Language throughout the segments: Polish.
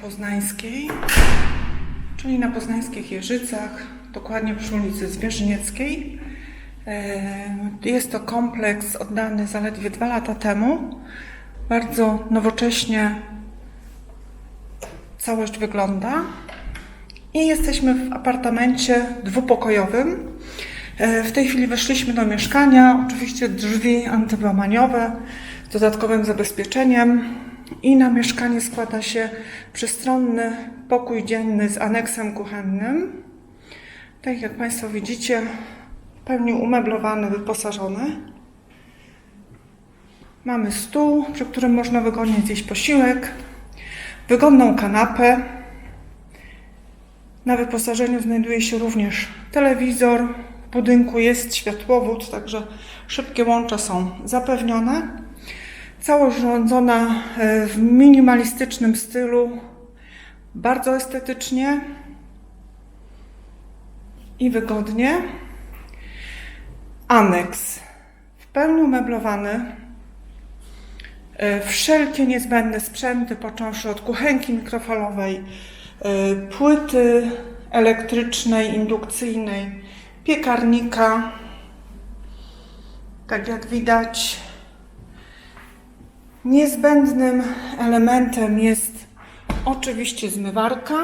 Poznańskiej, czyli na poznańskich Jeżycach, dokładnie przy ulicy Zwierzynieckiej. E, Jest to kompleks oddany zaledwie dwa lata temu. Bardzo nowocześnie całość wygląda. I jesteśmy w apartamencie dwupokojowym. E, W tej chwili weszliśmy do mieszkania. Oczywiście drzwi antywłamaniowe z dodatkowym zabezpieczeniem. I na mieszkanie składa się przystronny pokój dzienny z aneksem kuchennym. Tak jak Państwo widzicie, pełni umeblowany, wyposażony. Mamy stół, przy którym można wygodnie zjeść posiłek, wygodną kanapę. Na wyposażeniu znajduje się również telewizor. W budynku jest światłowód, także szybkie łącza są zapewnione. Całość urządzona e, w minimalistycznym stylu, bardzo estetycznie i wygodnie. Aneks w pełni umeblowany. E, Wszelkie niezbędne sprzęty, począwszy od kuchenki mikrofalowej, e, płyty elektrycznej, indukcyjnej, piekarnika. Tak jak widać, niezbędnym elementem jest oczywiście zmywarka.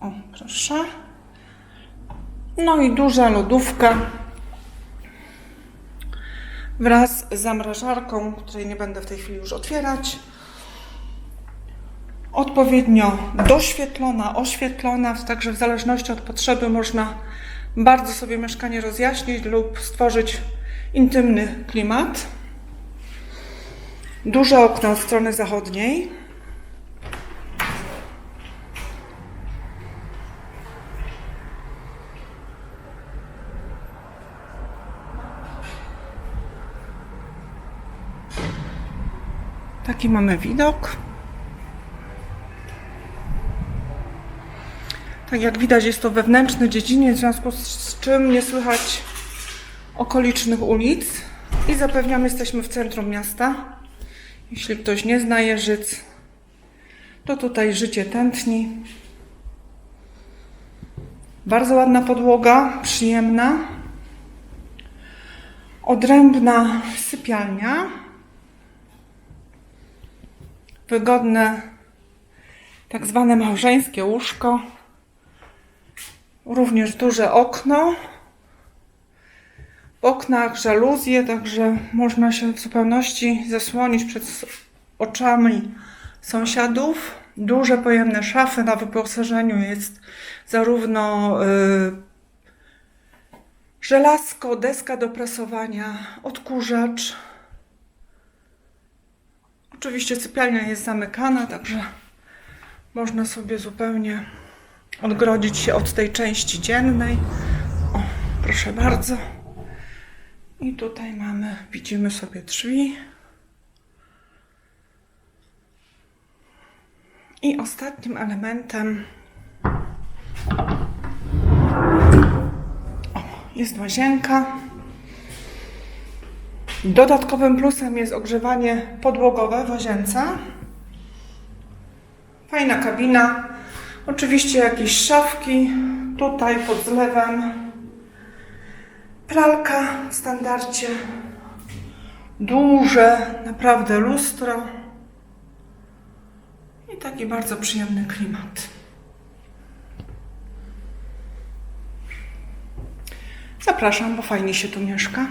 O, proszę. No i duża lodówka wraz z zamrażarką, której nie będę w tej chwili już otwierać. Odpowiednio doświetlona, oświetlona, także w zależności od potrzeby można bardzo sobie mieszkanie rozjaśnić lub stworzyć intymny klimat. Duże okno od strony zachodniej. Taki mamy widok. Tak jak widać, jest to wewnętrzny dziedziniec, w związku z czym nie słychać okolicznych ulic i zapewniam, jesteśmy w centrum miasta. Jeśli ktoś nie zna Jeżyc, to tutaj życie tętni. Bardzo ładna podłoga, przyjemna. Odrębna sypialnia. Wygodne, tak zwane małżeńskie łóżko. Również duże okno. Oknach żaluzje, także można się w zupełności zasłonić przed oczami sąsiadów. Duże, pojemne szafy na wyposażeniu jest zarówno y, żelazko, deska do prasowania, odkurzacz. Oczywiście sypialnia jest zamykana, także można sobie zupełnie odgrodzić się od tej części dziennej. O, proszę bardzo. I tutaj mamy, widzimy sobie drzwi. I ostatnim elementem jest łazienka. Dodatkowym plusem jest ogrzewanie podłogowe w łazience. Fajna kabina. Oczywiście jakieś szafki tutaj pod zlewem. Pralka w standardzie. Duże, naprawdę lustro. I taki bardzo przyjemny klimat. Zapraszam, bo fajnie się tu mieszka.